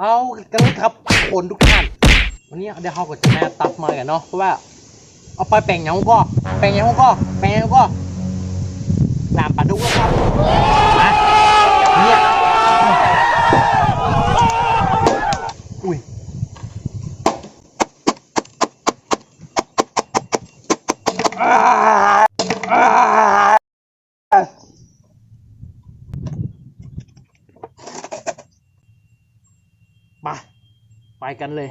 เอากันเลยครับคนทุกท่าน วันนี้เดี๋ยวเขาก็จะแม่ตับมากันเนาะเพราะว่า เอาไปแป่งยังก็แป่งยังก็แป่งยังก็ลามปลาดุกแล้วครับมาเนี่ยอุ้ยมาายกันเลย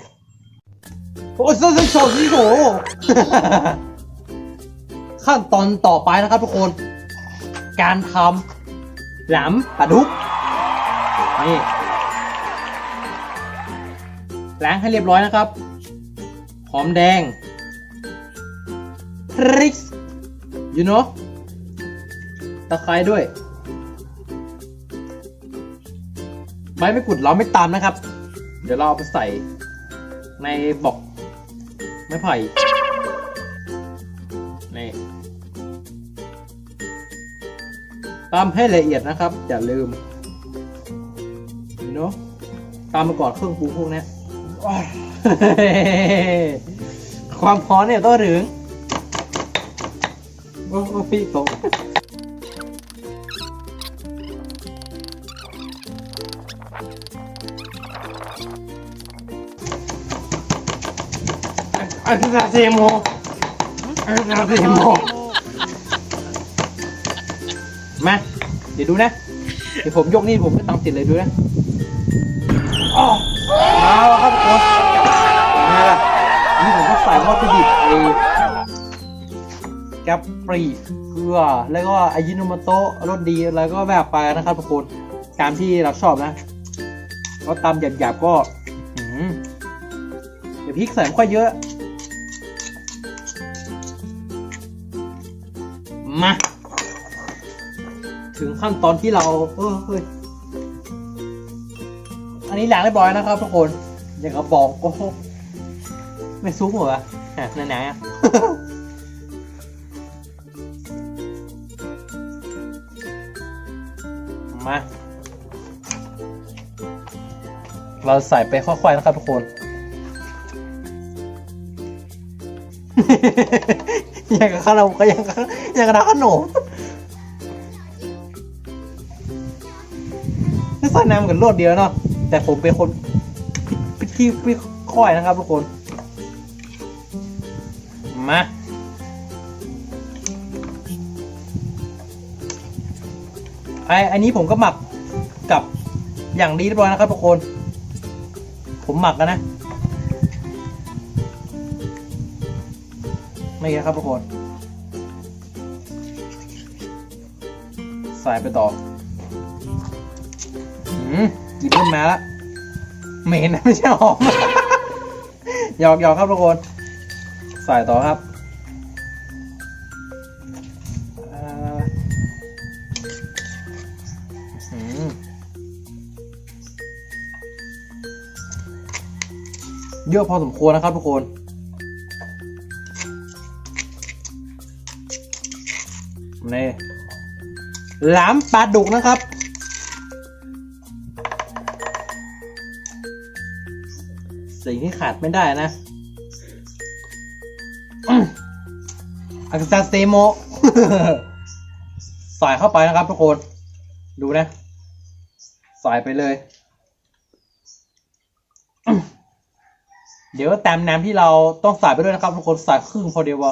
โอ้ซึ่งซึ่งโชว์ที่โห ขั้นตอนต่อไปนะครับทุกคน การทำแหลมปลาดุกนี่ล้างให้เรียบร้อยนะครับ หอมแดงพริกยูโนตะไคร้ด้วยไม้ไม่กุดเราไม่ตามนะครับ ดี๋ยวเราเอาไปใส่ในบอกไม้ไผ่นี่ตามให้ละเอียดนะครับ อย่าลืมเนาะตามมาก่อนเครื่องปรุงพวกนี้ความพร้อนเนี่ยต้องถึง โอ้โอ้พี่ตก อันนี้เซโมอันนี้เซโมมาเดี๋ยวดูนะ เดี๋ยวผมยกนี่ผมก็ตามติดเลยดูนะอ๋อมาแล้วครับทุกคนไงล่ะนี่ผมก็ใส่วัตถุดิบไอ้แกปปรีเกลือแล้วก็อายิโนโมโตะรสดีแล้วก็แบบไปนะครับทุกคนตามที่เราชอบนะก็ตำหยาบๆก็เดี๋ยวพริกใส่ไม่ค่อยเยอะ มา ถึงขั้นตอนที่เราเออเฮ้ยอันนี้ล้างเรียบร้อยนะครับทุกคนอย่างกระบอกโอ้โหไม่ซุปเหรอวะอะไหนๆอะมา เราใส่ไปค่อยๆนะครับทุกคน อย่างกับขนมก็ยังกับอย่างกับน้ำขนมนี่ใส่น้ำกันรวดเดียวเนาะแต่ผมเป็นคนพิธีพิค่อยนะครับทุกคน มาไออันนี้ผมก็หมักกับอย่างดีเรียบร้อยนะครับทุกคน ผมหมักแล้วนะ ไม่นะครับทุกคน ใส่ไปต่ออืมกลินเริ่มมาล้วเหม็นนะไม่ใช่หอมหยอกหยอกครับทุกคน ใส่ต่อครับอ่ออืมเยอะพอสมควรนะครับทุกคน นี่หลามปลาดุกนะครับ สิ่งที่ขาดไม่ได้นะอักษาเซโมใส่เข้าไปนะครับทุกคน ดูนะ ใส่ไปเลย เดี๋ยวตามน้ำที่เราต้องใส่ไปด้วยนะครับทุกคน ใส่ครึ่งพอเดียว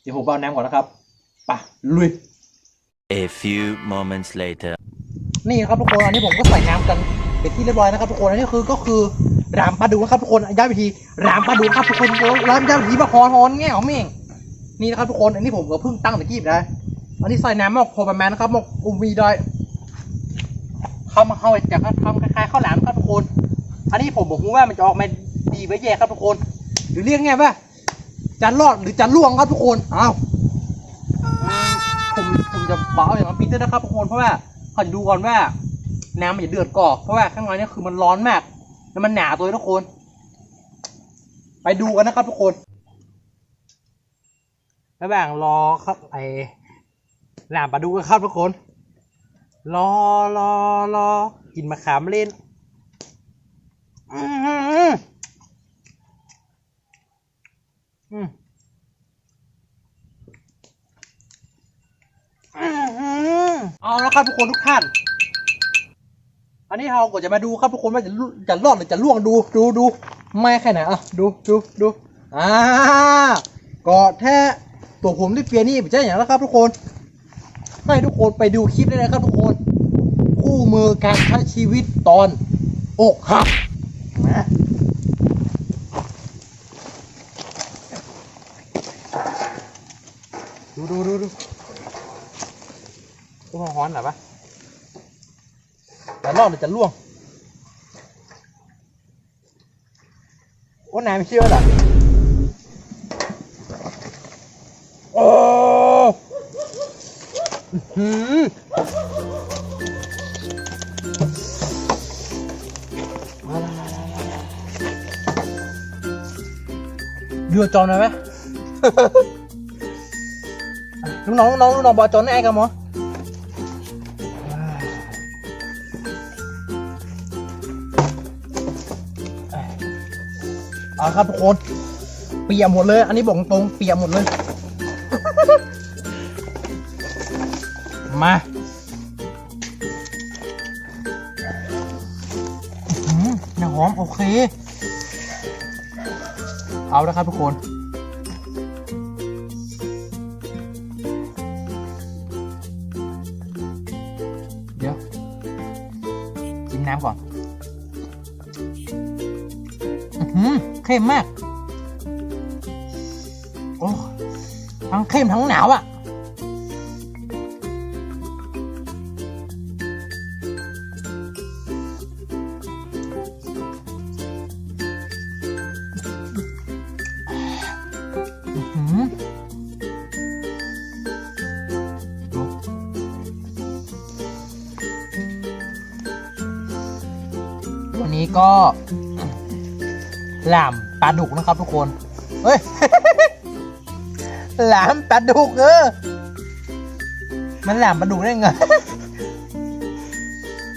เดี๋ยวผมเอาน้ำก่อนนะครับไปะลุย A few moments later. นี่ครับทุกคนอันนี้ผมก็ใส่น้ำกันเป็นที่เรียบร้อยนะครับทุกคนอันนี้คือก็คือรามปลาดุกนะครับทุกคนย้ำอีกทีรามปลาดุกครับทุกคนแล้วรามย้ำอีกทีมาฮอนฮอนแง่ของเม่งนี่นะครับทุกคนอันนี้ผมก็เพิ่งตั้งตะกี้นะอันนี้ใส่น้ำหมกพอประมาณนะครับหมกอุวีได้เข้ามาเข้าจากทำคล้ายๆข้าวหลามครับทุกคน อันนี้ผมบอกว่ามันจะออกมาดีไว้แย่ครับทุกคน หรือเรียกไงว่าจะรอดหรือจะล่วงครับทุกคนอ้าว ผมผมจะบอกเอาอย่างนั้นปีเตอร์นะครับทุกคนเพราะว่าขอดูก่อนว่า น้ำมันจะเดือดก่อนเพราะว่าข้างในนี่คือมันร้อนมาก แล้วมันหนาตัวทุกคน ไปดูกันนะครับทุกคนระหว่างรอครับไอหลามปลาดูกันครับทุกคน รอรอรอกินมะขามเล่นอืมอืมอืม เอาละครับทุกคนทุกท่าน อันนี้เราก็จะมาดูครับทุกคนว่าจะจะรอดหรือจะล่วงดูดูดูไม่แค่ไหนอะดูดูดูอ่าก็แท้ตัวผมที่เปียนี่ไม่ใช่อย่างแล้วครับทุกคน ให้ทุกคนไปดูคลิปได้เลยครับทุกคน คู่มือการใช้ชีวิตตอนอกหักนะดูดูดูดู โอ้ร้อนเหรอปะจะรอดหรือจะล่วง โอ้นายไม่เชื่อเหรอโอ้อื้อหือเดือดจอมเลยไหมลูกน้องน้องลูกน้องบอจอนไอ้กันมั้ง เอาครับทุกคนเปียกหมดเลย อันนี้บอกตรงเปียกหมดเลย มาอื้อหือน้ำหอมโอเค เอาแล้วครับทุกคนเดี๋ยวกินน้ำก่อน เข้มมาก โอ้ ทั้งเข้มทั้งหนาวอะ่ะ วันนี้ก็ หลามปลาดุกนะครับทุกคนเฮ้ยหลามปลาดุกเออ มันหลามปลาดุกได้ไง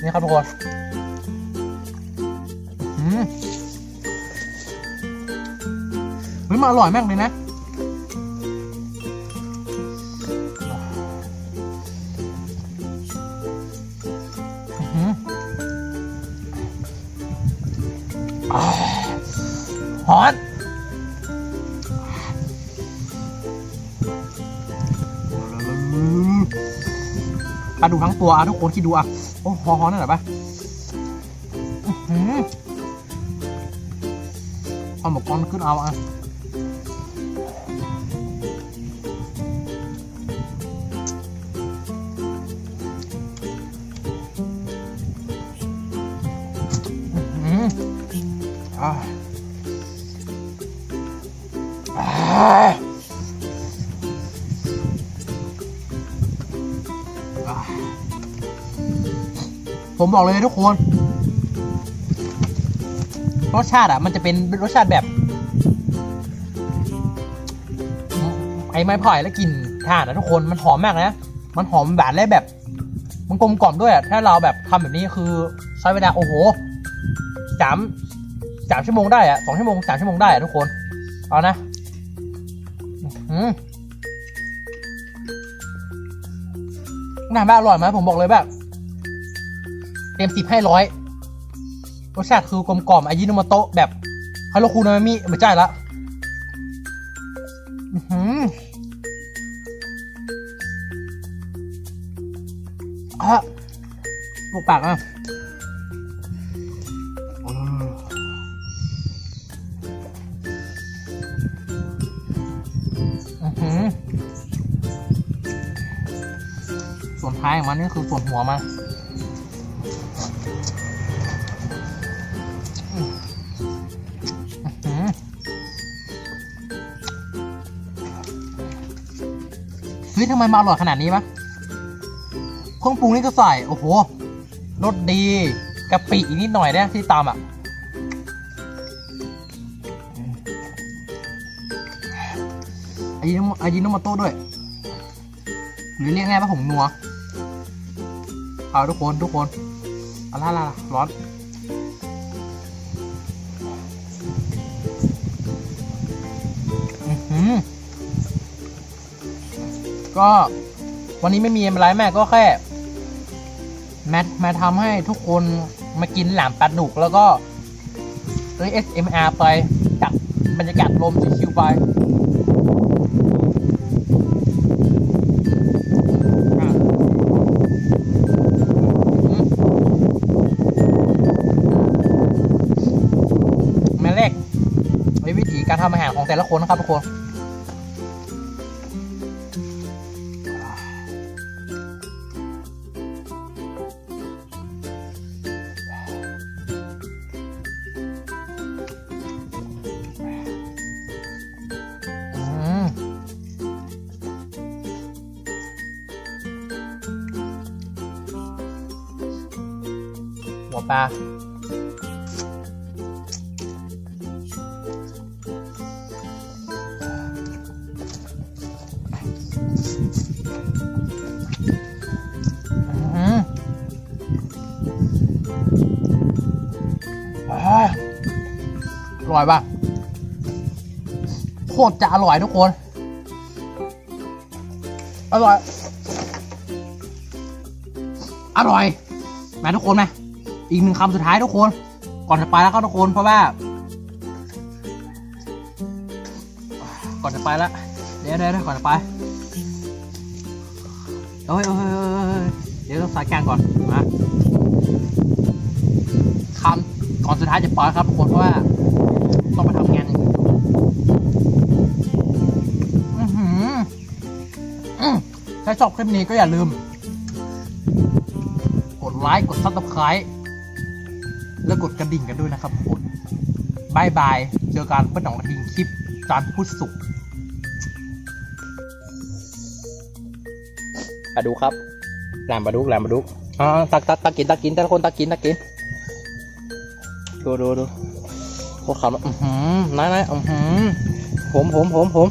นี่ครับทุกคนอื้อหือเฮ้ยมันอร่อยมากเลยนะ ปลาดุกทั้งตัวอะทุกคนคิดดูอะโอ้ฮอฮอนั่นเหรอปะอื้อหือเอาหมกกอนขึ้นเอาอะอืมอ่า ผมบอกเลยทุกคน รสชาติอะ มันจะเป็นรสชาติแบบ ไอ้ไม้ไผ่แล้วกลิ่นถ่านนะทุกคนมันหอมมากนะ มันหอมหวานและแบบ มันกลมกล่อมด้วยอะถ้าเราแบบทำแบบนี้คือใช้เวลาโอ้โหสามสามชั่วโมงได้อะสองชั่วโมงสามชั่วโมงได้อะทุกคน เอานะอืมน้ำแบบอร่อยไหมผมบอกเลยแบบ เต็มสิบให้ร้อยรสชาติคือกลมกล่อมอายิโนโมโตะแบบฮาโลคูนามิไม่ใช่ละอื้อหืออะลูกปากอะอื้อหือส่วนท้ายของมันนี่คือส่วนหัวมัน ทำไมมาอร่อยขนาดนี้วะเครื่องปรุงนี่ก็ใส่ โอ้โหรสดีกะปิอีกนิดหน่อยเนี่ยที่ตามอะอายิโนอายิโนโมโต้ด้วย หรือเรียกง่ายว่าผงนัว เอาทุกคนทุกคนอะไรล่ะร้อน ก็วันนี้ไม่มีอะไรแม่ก็แค่แมทมาทำให้ทุกคนมากินแหลมปลาดุกแล้วก็เอ้ย SMR ไปจากบรรยากาศลมชิวๆไปแม่เล็กวิธีการทำอาหารของแต่ละคนนะครับทุกคน หัวปลาอืมอ่าอร่อยป่ะ โคตรจะอร่อยทุกคน อร่อย อร่อยมทุกคนไหม อีกหนึ่งคำสุดท้ายทุกคน ก่อนจะไปแล้วก็ทุกคนเพราะว่า ก่อนจะไปแล้วเดี๋ยวเดี๋ยวเดี๋ยวก่อนจะไปเอ้ยเอ้ยเอ้ยเอ้ยเอ้ยเดี๋ยวต้องสายกลางก่อนมาคำก่อนสุดท้ายจะปล่อยครับทุกคนเพราะว่าต้องไปทำงานอย่างอื่นอื้อหืออื้อถ้าชอบคลิปนี้ก็อย่าลืม กดไลค์กดซับสไครต์ แล้วกดกระดิ่งกันด้วยนะครับทุกคนบายบาย เจอกันเมื่อหนองกระทิงคลิปจานพุธศุกร์ปลาดุกครับแหลมปลาดุกแหลมปลาดุกอ่าตักตักตักกินตักกินแต่ละคนตักกินตักกินดูดูดูโคตรขาวนะอือหือนายนายอือหือผมผมผมผม